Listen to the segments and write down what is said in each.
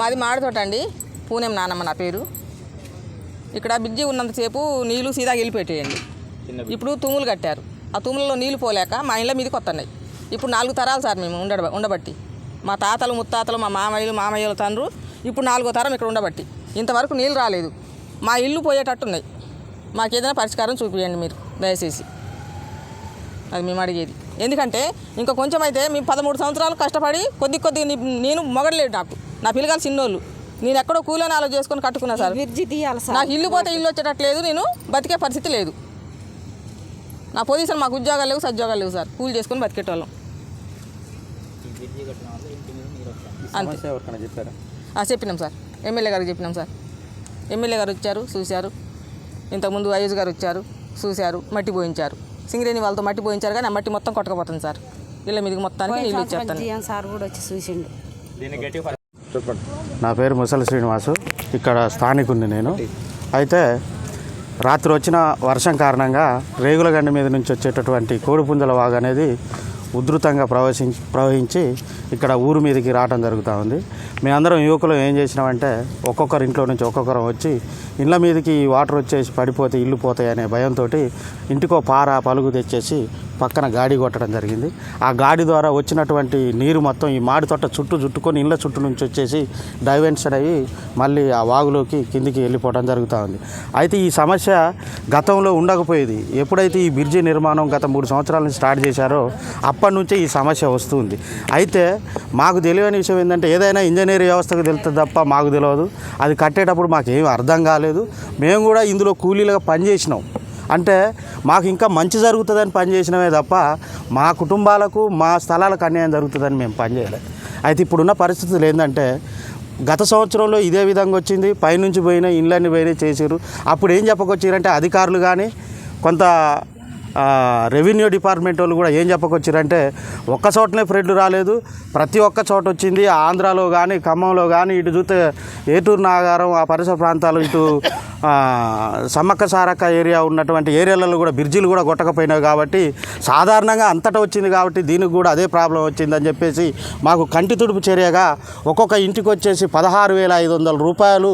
మాది మాడితోట అండి. పూణెం నానమ్మ నా పేరు. ఇక్కడ బ్రిడ్జి ఉన్నంతసేపు నీళ్ళు సీదా వెళ్ళిపెట్టేయండి ఇప్పుడు తూములు కట్టారు. ఆ తూములలో నీళ్ళు పోలేక మా ఇళ్ళ మీదకి వస్తున్నాయి ఇప్పుడు నాలుగు తరాలు సార్ మేము ఉండ ఉండబట్టి. మా తాతలు ముత్తాతలు మా మామయ్యలు మామయ్యలు తండ్రు ఇప్పుడు నాలుగో తరం ఇక్కడ ఉండబట్టి. ఇంతవరకు నీళ్ళు రాలేదు. మా ఇల్లు పోయేటట్టున్నాయి. మాకు ఏదైనా పరిష్కారం చూపించండి మీరు దయచేసి. అది మేము అడిగేది. ఎందుకంటే ఇంకా కొంచెం అయితే మేము పదమూడు సంవత్సరాలు కష్టపడి కొద్ది కొద్ది నేను మొగడలేడు నాకు. నా పిల్లగాలు చిన్నోళ్ళు. నేను ఎక్కడో కూలని ఆలో చేసుకొని కట్టుకున్నా సార్. బ్రిడ్జి తీయాలి సార్. నాకు ఇల్లు పోతే ఇల్లు వచ్చేటట్లేదు నేను బతికే పరిస్థితి లేదు. నా పొజిషన్ మాకు ఉద్యోగాలు లేవు సద్యోగాలు లేవు సార్. కూలి చేసుకొని బతికేటోళ్ళం. చెప్పినాం సార్. ఎమ్మెల్యే గారికి చెప్పినాం సార్. ఎమ్మెల్యే గారు వచ్చారు చూశారు. ఇంతకుముందు అయ్యూజ్ గారు వచ్చారు చూశారు మట్టి పోయించారు. సింగరేణి వాళ్ళతో మట్టి పోయించారు కానీ ఆ మట్టి మొత్తం కొట్టకపోతుంది సార్. ఇళ్ళ మీదకి మొత్తానికి నీళ్ళు ఇచ్చేస్తాను. సార్ కూడా వచ్చి చూసిండు. చెప్పండి. నా పేరు ముసలి శ్రీనివాసు. ఇక్కడ స్థానికుడిని నేను. అయితే రాత్రి వచ్చిన వర్షం కారణంగా రేగులగండి మీద నుంచి వచ్చేటటువంటి కోడిపుంజల వాగు అనేది ఉధృతంగా ప్రవహించి ప్రవహించి ఇక్కడ ఊరు మీదకి రావడం జరుగుతూ ఉంది. మేమందరం యువకులు ఏం చేసినామంటే ఒక్కొక్కరి ఇంట్లో నుంచి ఒక్కొక్కరం వచ్చి ఇళ్ళ మీదకి ఈ వాటర్ వచ్చేసి పడిపోతే ఇల్లు పోతాయి అనే భయంతో ఇంటికో పార పలుగు తెచ్చేసి పక్కన గాడి కొట్టడం జరిగింది. ఆ గాడి ద్వారా వచ్చినటువంటి నీరు మొత్తం ఈ మాడి తోట చుట్టూ చుట్టుకొని ఇళ్ళ చుట్టూ నుంచి వచ్చేసి డైవెన్షన్ అయ్యి మళ్ళీ ఆ వాగులోకి కిందికి వెళ్ళిపోవడం జరుగుతూ ఉంది. అయితే ఈ సమస్య గతంలో ఉండకపోయేది. ఎప్పుడైతే ఈ బ్రిడ్జి నిర్మాణం గత మూడు సంవత్సరాల నుంచి స్టార్ట్ చేశారో అప్పటి నుంచే ఈ సమస్య వస్తుంది. అయితే మాకు తెలియని విషయం ఏంటంటే ఏదైనా ఇంజనీర్ వ్యవస్థకు తెలుస్తుంది తప్ప మాకు తెలియదు. అది కట్టేటప్పుడు మాకు ఏమీ అర్థం కాలేదు. మేము కూడా ఇందులో కూలీలుగా పనిచేసినాం. అంటే మాకు ఇంకా మంచి జరుగుతుందని పనిచేసినమే తప్ప మా కుటుంబాలకు మా స్థలాలకు అన్యాయం జరుగుతుందని మేము పనిచేయలేదు అయితే ఇప్పుడున్న పరిస్థితులు ఏంటంటే గత సంవత్సరంలో ఇదే విధంగా వచ్చింది. పైనుంచి పోయిన ఇండ్లన్నీ పోయినా చేసారు అప్పుడు ఏం చెప్పకొచ్చారంటే అధికారులు కానీ కొంత రెవెన్యూ డిపార్ట్మెంట్ వాళ్ళు కూడా ఏం చెప్పకొచ్చారంటే ఒక్క చోటనే ఫ్రెడ్ రాలేదు. ప్రతి ఒక్క చోట వచ్చింది ఆంధ్రాలో కానీ ఖమ్మంలో కానీ ఇటు చూస్తే ఏటూరు నాగారం ఆ పరిసర ప్రాంతాలు ఇటు సమ్మక్క సారక్క ఏరియా ఉన్నటువంటి ఏరియాలలో కూడా బ్రిడ్జిలు కూడా కొట్టకపోయినాయి కాబట్టి సాధారణంగా అంతటా వచ్చింది కాబట్టి దీనికి కూడా అదే ప్రాబ్లం వచ్చిందని చెప్పేసి మాకు కంటి తుడుపు చర్యగా ఒక్కొక్క ఇంటికి వచ్చేసి పదహారు వేల ఐదు వందల రూపాయలు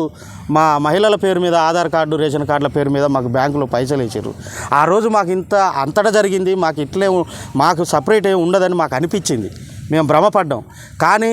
మా మహిళల పేరు మీద ఆధార్ కార్డు రేషన్ కార్డుల పేరు మీద మాకు బ్యాంకులో పైసలు ఇచ్చారు ఆ రోజు మాకు ఇంత అంతటా జరిగింది మాకు ఇట్లే మాకు సపరేట్ ఏమి ఉండదని మాకు అనిపించింది. మేము భ్రమపడ్డాం. కానీ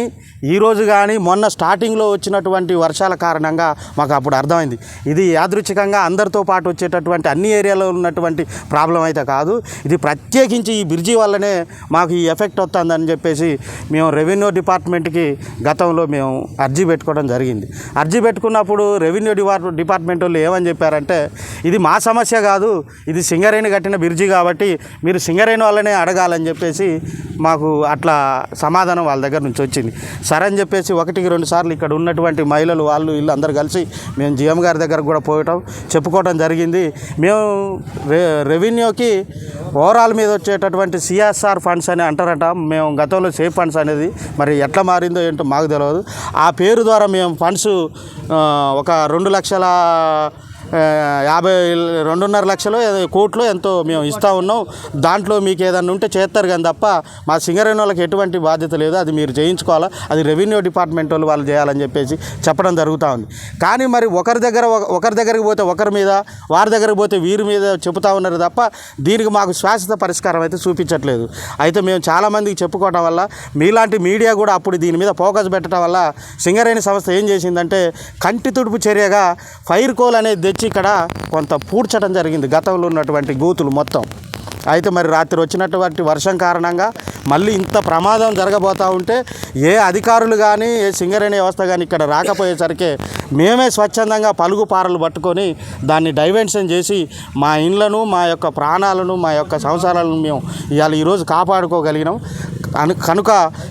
ఈరోజు కానీ మొన్న స్టార్టింగ్లో వచ్చినటువంటి వర్షాల కారణంగా మాకు అప్పుడు అర్థమైంది. ఇది యాదృచ్ఛికంగా అందరితో పాటు వచ్చేటటువంటి అన్ని ఏరియాలో ఉన్నటువంటి ప్రాబ్లం అయితే కాదు. ఇది ప్రత్యేకించి ఈ బ్రిడ్జి వల్లనే మాకు ఈ ఎఫెక్ట్ వస్తుందని చెప్పేసి మేము రెవెన్యూ డిపార్ట్మెంట్కి గతంలో మేము అర్జీ పెట్టుకోవడం జరిగింది. అర్జీ పెట్టుకున్నప్పుడు రెవెన్యూ డిపార్ట్ డిపార్ట్మెంట్ వాళ్ళు ఏమని చెప్పారంటే ఇది మా సమస్య కాదు ఇది సింగరేణి కట్టిన బ్రిడ్జి కాబట్టి మీరు సింగరేణి వాళ్ళనే అడగాలని చెప్పేసి మాకు అట్లా సమాధానం వాళ్ళ దగ్గర నుంచి వచ్చింది. సరే అని చెప్పేసి ఒకటికి రెండు సార్లు ఇక్కడ ఉన్నటువంటి మహిళలు వాళ్ళు వీళ్ళు అందరు కలిసి మేము జిఎం గారి దగ్గర కూడా పోయటం చెప్పుకోవటం జరిగింది. మేము రె రెవెన్యూకి ఓవరాల్ మీద వచ్చేటటువంటి సిఎస్ఆర్ ఫండ్స్ అని అంటారట. మేము గతంలో సేఫ్ ఫండ్స్ అనేది మరి ఎట్లా మారిందో ఏంటో మాకు తెలియదు ఆ పేరు ద్వారా మేము ఫండ్స్ ఒక రెండు లక్షల యాభై రెండున్నర లక్షలు కోట్లు ఎంతో మేము ఇస్తూ ఉన్నాం. దాంట్లో మీకు ఏదన్నా ఉంటే చేస్తారు కానీ తప్ప మా సింగరేణి వాళ్ళకి ఎటువంటి బాధ్యత లేదు. అది మీరు చేయించుకోవాలా? అది రెవెన్యూ డిపార్ట్మెంట్ వాళ్ళు వాళ్ళు చేయాలని చెప్పేసి చెప్పడం జరుగుతూ ఉంది. కానీ మరి ఒకరి దగ్గర ఒక- ఒకరి దగ్గరికి పోతే ఒకరి మీద వారి దగ్గరికి పోతే వీరి మీద చెబుతా ఉన్నారు తప్ప దీనికి మాకు శాశ్వత పరిష్కారం అయితే చూపించట్లేదు. అయితే మేము చాలామందికి చెప్పుకోవడం వల్ల మీలాంటి మీడియా కూడా అప్పుడు దీని మీద ఫోకస్ పెట్టడం వల్ల సింగరేణి సంస్థ ఏం చేసిందంటే కంటి తుడుపు చర్యగా ఫైర్ కోల్ అనేది వచ్చి ఇక్కడ కొంత పూడ్చడం జరిగింది గతంలో ఉన్నటువంటి గూతులు మొత్తం. అయితే మరి రాత్రి వచ్చినటువంటి వర్షం కారణంగా మళ్ళీ ఇంత ప్రమాదం జరగబోతూ ఉంటే ఏ అధికారులు కానీ ఏ సింగరేణి వ్యవస్థ కానీ ఇక్కడ రాకపోయేసరికి మేమే స్వచ్ఛందంగా పలుగు పారలు పట్టుకొని దాన్ని డైవెన్షన్ చేసి మా ఇండ్లను మా యొక్క ప్రాణాలను మా యొక్క సంసారాలను మేము ఇవాళ ఈరోజు కాపాడుకోగలిగినాం. అను కనుక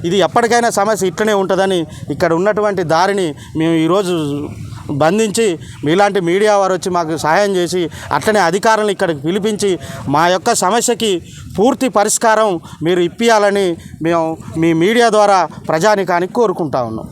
ఇది ఎప్పటికైనా సమస్య ఇట్లనే ఉంటుందని ఇక్కడ ఉన్నటువంటి దారిని మేము ఈరోజు బంధించి మీలాంటి మీడియా వారు వచ్చి మాకు సహాయం చేసి అట్లనే అధికారులను ఇక్కడికి పిలిపించి మా యొక్క సమస్యకి పూర్తి పరిష్కారం మీరు ఇప్పియాలని మేము మీ మీడియా ద్వారా ప్రజానికానికి కోరుకుంటా ఉన్నాం.